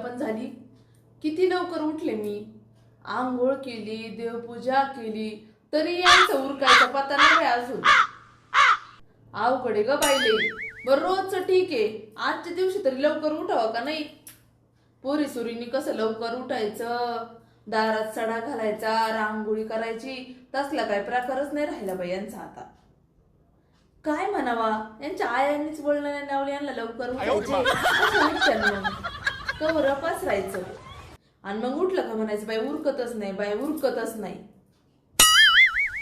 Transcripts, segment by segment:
पण झाली. किती लवकर उठले मी? आंघोळ केली देवपूजा केली तरी यांचं उरकायचा पत्ता नाही अजून. अवघडे ग बाईले. बर रोजच ठीक आहे. आजच्या दिवशी तरी लवकर उठावं का नाही? पोरी सुरीनी कसं लवकर उठायचं? दारात सडा घालायचा रांगोळी करायची तसला काय प्रकारच नाही राहिला बाई यांचा आता. काय म्हणावा? यांच्या आयांनीच नाही लावलं यांना लवकर उठायचे. कवर पसरायचं आणि मग उठलं का म्हणायचं बाई उरकतच नाही बाई उरकतच नाही.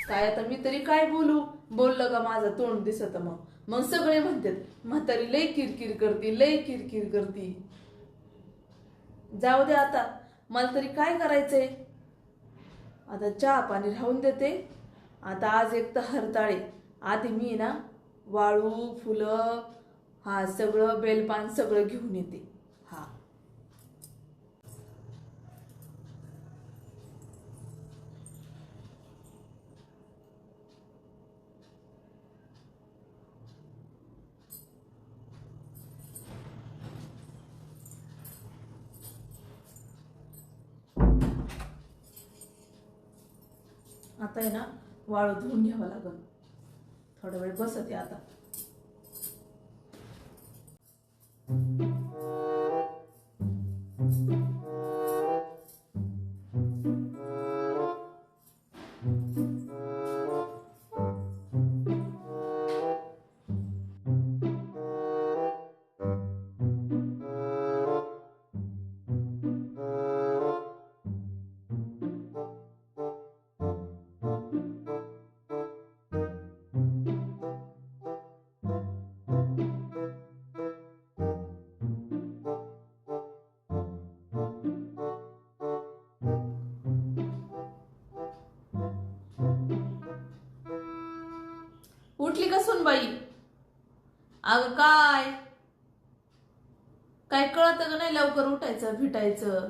काय आता मी तरी काय बोलू? बोललं का माझं तोंड दिसत मग. मग सगळे म्हणतात म्हातारी लय किरकिर करती लय किरकिर करती. जाऊ दे आता मला तरी काय करायचंय? आता चहा पाणी राहून देते. आता आज एक तर हरताळे. आधी मी ना वाळू फुलं हा सगळं बेलपान सगळं घेऊन येते. हा आता आहे ना वाळू धुवून घ्यावं लागेल. थोडा वेळ बसते आता. उठली का सुनबाई? अगं काय? काय कळत का नाही लवकर उठायचं फिटायचं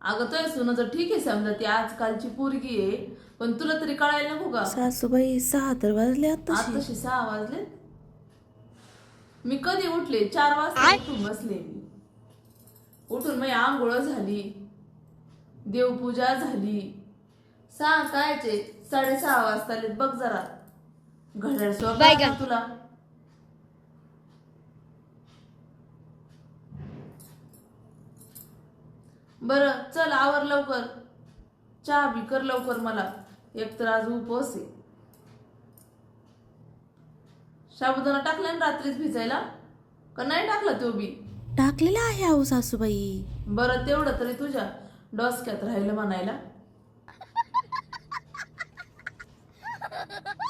अगं तुझ्या सुनाचं ठीक आहे समजा ती आजकालची पोरगी आहे पण तुला तरी कळायला नको का? सासूबाई सहा तर वाजले आता आताशी सहा वाजले? मी कधी उठले? चार वाजता उठून बसले मी. उठून माझी आंघोळ झाली देवपूजा झाली. सहा कायचे? साडेसहा वाजता आलेत बघ जरा. घड्याळ तुला. बर चल आवर लवकर. चहा बी कर लवकर मला. एक तर आज उपवास आहे. साबुदाणा टाकला ना रात्रीच भिजायला? का नाही टाकला तो बी? टाकलेला आहे आहो सासूबाई. बरं तेवढं तरी तुझ्या डोसक्यात राहिलं म्हणायला.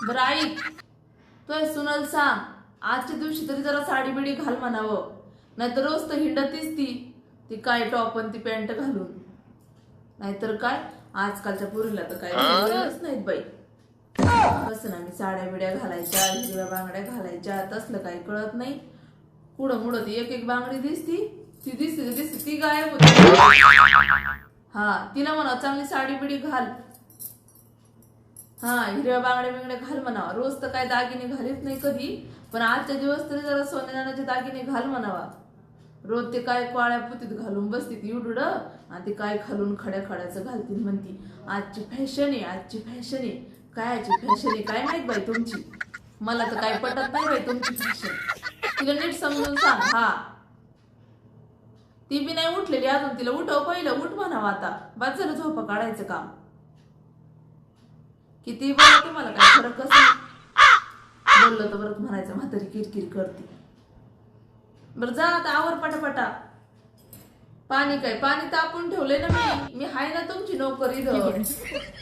बरं ऐक. तोय सुनल सांग आजच्या दिवशी तरी जरा साडी बिडी घाल म्हणावं. नाहीतर रोज तर हिंडतीच ती. ती काय टॉप आणि ती पॅन्ट घालून. नाहीतर काय? आजकालच्या पोरीला तर काय नाहीत बाई. कसं ना मी साड्या बिड्या घालायच्या हिरव्या बांगड्या घालायच्या तसलं काही कळत नाही. पुढं मुडं ती एक एक बांगडी दिसती ती दिसते ती दिसते ती गायब होती. हा तिला म्हणा चांगली साडी बिडी घाल. हा हिरव्या बांगड्या बिंगड्या घाल म्हणावा रोज तर काय दागिने घालीत नाही कधी पण आजच्या दिवस तरी जरा सोन्यानाचे दागिने घाल म्हणावा. रोज ते काय काळ्या पुतीत घालून बसती ती उडुड आणि ते काय खालून खड्या खड्याचं घालतील म्हणती. आजची फॅशन आहे आजची फॅशन आहे. काय आजची फॅशन आहे काय माहीत बाई तुमची? मला तर काय पटत नाही बाई तुमची फॅशन तिला नीट समजून सांग हा. ती बी नाही उठलेली अजून तिला उठव पहिलं उठ म्हणावं आता. बाद झालं झोपा काढायचं काम. किती बोला तुम्हाला काय फरक कसं बोललं तर बरं म्हणायचं म्हातारी किरकिर करते. बरं जा आता आवर पटापटा. पाणी काय पाणी तापून ठेवले ना मी. मी हाय ना तुमची नोकरी इथं.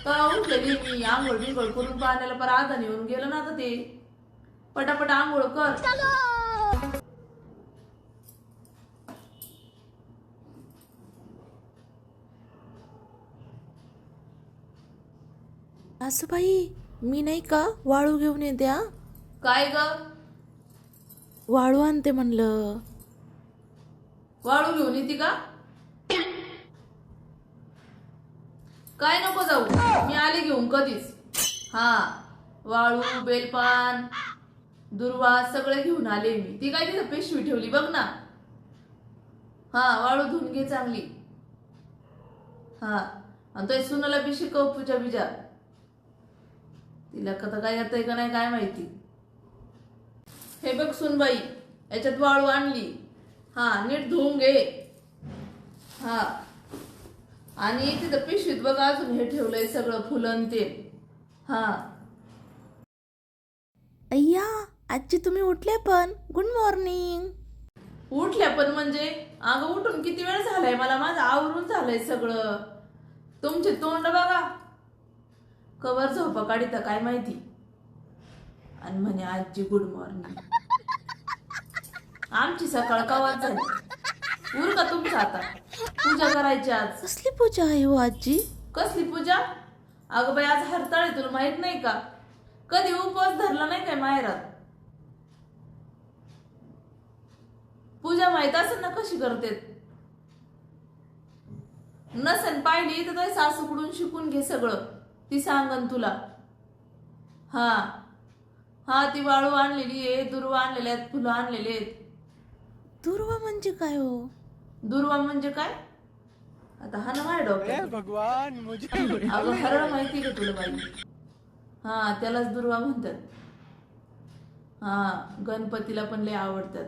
का उठलेली मी आंघोळ बिंघोळ करून पाण्याला पर आधान येऊन गेलं ना आता ते. पटापट आंघोळ कर. सासूबाई मी नाही का वाळू घेऊन येते हा? काय ग? वाळू आणते म्हणलं. वाळू घेऊन येते का? काय नको जाऊ मी आले घेऊन कधीच. हा वाळू बेलपान दुर्वा सगळे घेऊन आले मी. ती काय तिथं पिशवी ठेवली बघ ना. हा वाळू धुवून घे चांगली. हा आणि तो सुनाला बी शिकव पूजा बिजा तिला कथा काय येतंय का नाही काय माहिती. हे बघ सुनबाई याच्यात वाळू आणली. हा नीट धुवून घे. हा. आणि तिथं पिशवीत बघ अजून हे ठेवलंय सगळं फुलं ते. हा. अय्या आजी तुम्ही उठले पण. गुड मॉर्निंग उठल्या पण म्हणजे? अगं उठून किती वेळ झालाय मला? माझं आवरून झालंय सगळं. तुमचे तोंड बघा. कवर झोपा काढिता काय माहिती? आणि म्हणे आजी गुड मॉर्निंग आमची सकाळ कवाच झाली? उर का तुमचं आता? पूजा करायची आज. कसली पूजा आहे हो आजी? कसली पूजा? अगं बाई आज हरताळ आहे तुला माहीत नाही का? कधी उपवास धरला नाही काय माहेरात पूजा माहीत असेल ना कशी करतेत नसेल पाहिली तर सासूकडून शिकून घे सगळं. ती सांगन तुला. हा. हा ती वाळू आणलेली आहे दुर्वा आणलेल्या आहेत फुलं आणलेले आहेत. दुर्वा म्हणजे काय हो? दुर्वा म्हणजे काय? आता हा ना माझ्या डोक्यात भगवान मुझे अगं हरळ माहिती का तुला बाई? हा त्यालाच दुर्वा म्हणतात. हा गणपतीला पण लय आवडतात.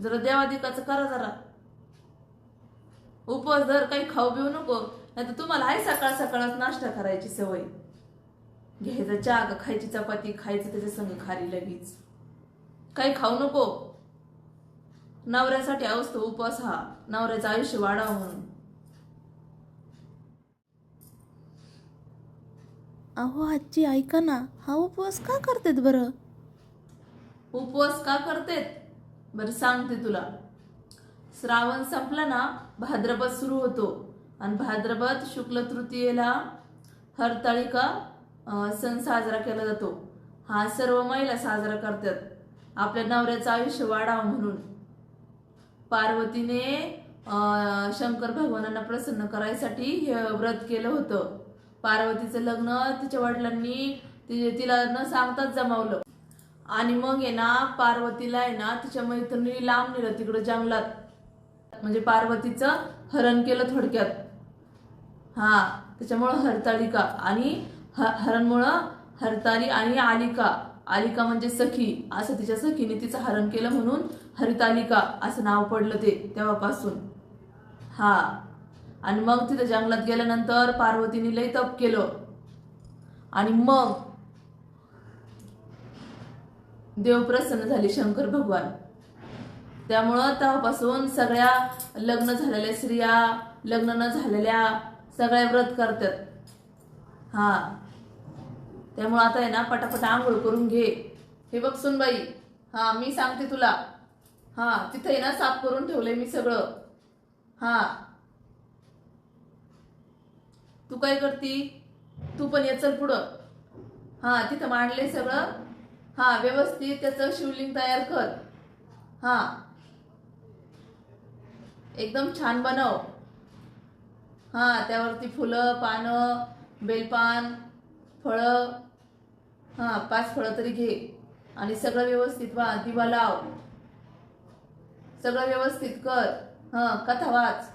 जरा देवादिकाचं करा जरा. उपवास धर काही खाऊ पिऊ नको. नाही तर तुम्हाला आहे सकाळ सकाळच नाश्ता करायची सवय. घ्यायचा चहा का खायची चपाती खायचं त्याच्या संग खारी लगेच. काही खाऊ नको. नवऱ्यासाठी असतो उपवास हा. नवऱ्याचं आयुष्य वाढावं म्हणून. अहो आजी ऐका ना. हा उपवास का करतात बरं? उपवास का करतेत? बरं सांगते तुला. श्रावण संपला ना भाद्रपद सुरू होतो. आणि भाद्रपद शुक्ल तृतीयेला हरताळिका सण साजरा केला जातो. हा सर्व महिला साजरा करतात. आपल्या नवऱ्याचं आयुष्य वाढावं म्हणून. पार्वतीने शंकर भगवानांना प्रसन्न करायसाठी हे व्रत केलं होतं. पार्वतीचं लग्न तिच्या वडिलांनी ति- तिला न सांगताच जमावलं. आणि मग आहे ना पार्वतीला आहे ना तिच्या मैत्रिणी लांब नेलं तिकडं जंगलात. म्हणजे पार्वतीचं हरण केलं थोडक्यात. हा त्याच्यामुळं हरतालिका. आणि ह हरणमुळं हरताली आणि आलिका. आलिका म्हणजे सखी. असं तिच्या सखीने तिचं हरण केलं म्हणून हरितालिका असं नाव पडलं ते तेव्हापासून. हा. आणि मग तिथं जंगलात गेल्यानंतर पार्वतीने लय तप केलं. आणि मग देव प्रसन्न झाले शंकर भगवान. त्यामुळं तेव्हापासून सगळ्या लग्न झालेल्या स्त्रिया लग्न न झालेल्या सगळ्या व्रत करतात. हा. त्यामुळं आता आहे ना पटापट आंघोळ करून घे. हे बघ सुनबाई हा मी सांगते तुला. हा तिथे आहे ना साफ करून ठेवलंय मी सगळं. हा. तू काय करती? तू पण ये चल पुढं. हा तिथं मांडले सगळं. हा व्यवस्थित त्याचं शिवलिंग तयार कर. हां. एकदम छान बनव. हा त्यावरती फुलं पानं बेलपान फळं. हा पाच फळं तरी घे. आणि सगळं व्यवस्थित वा दिवा लाव. सगळं व्यवस्थित कर. हा कथा वाच.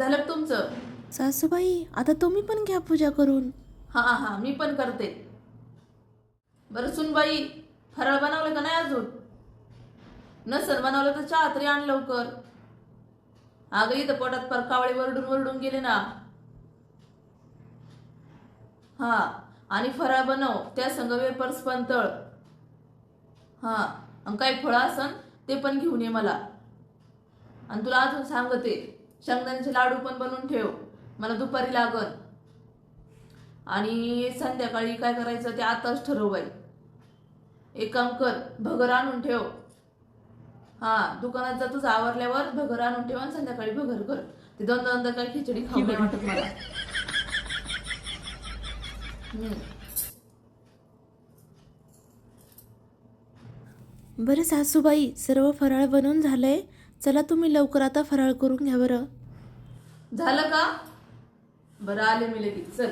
झालं का तुमचं? सासूबाई आता तुम्ही पण घ्या पूजा करून. हा हा मी पण करते. बरं सुनबाई फराळ बनवलं का नाही अजून? नसल बनवलं तर चहा तरी आण लवकर. अगं इथं पोटात पर कावळे वरडून वरडून गेले ना. हा आणि फराळ बनव त्या संग वेपर्स पण तळ. हा आणि काही फळं असन ते पण घेऊन ये मला. आणि तुला अजून सांगते शेंगदाण्याचे लाडू पण बनवून ठेव. मला दुपारी लागल. आणि संध्याकाळी काय करायचं ते आताच ठरव बाई. एक काम कर भगर आणून ठेव. हा दुकानात जा तुझं आवरल्यावर भगर आणून ठेव आणि संध्याकाळी भगर कर. ते दोन दोनदा काय खिचडी खाऊ नाही वाटत मला. बरं सासूबाई सर्व फराळ बनवून झालंय? चला तुम्ही लवकर आता फराळ करून घ्या बरं. झालं का? बरं आले मी लगेच. चल.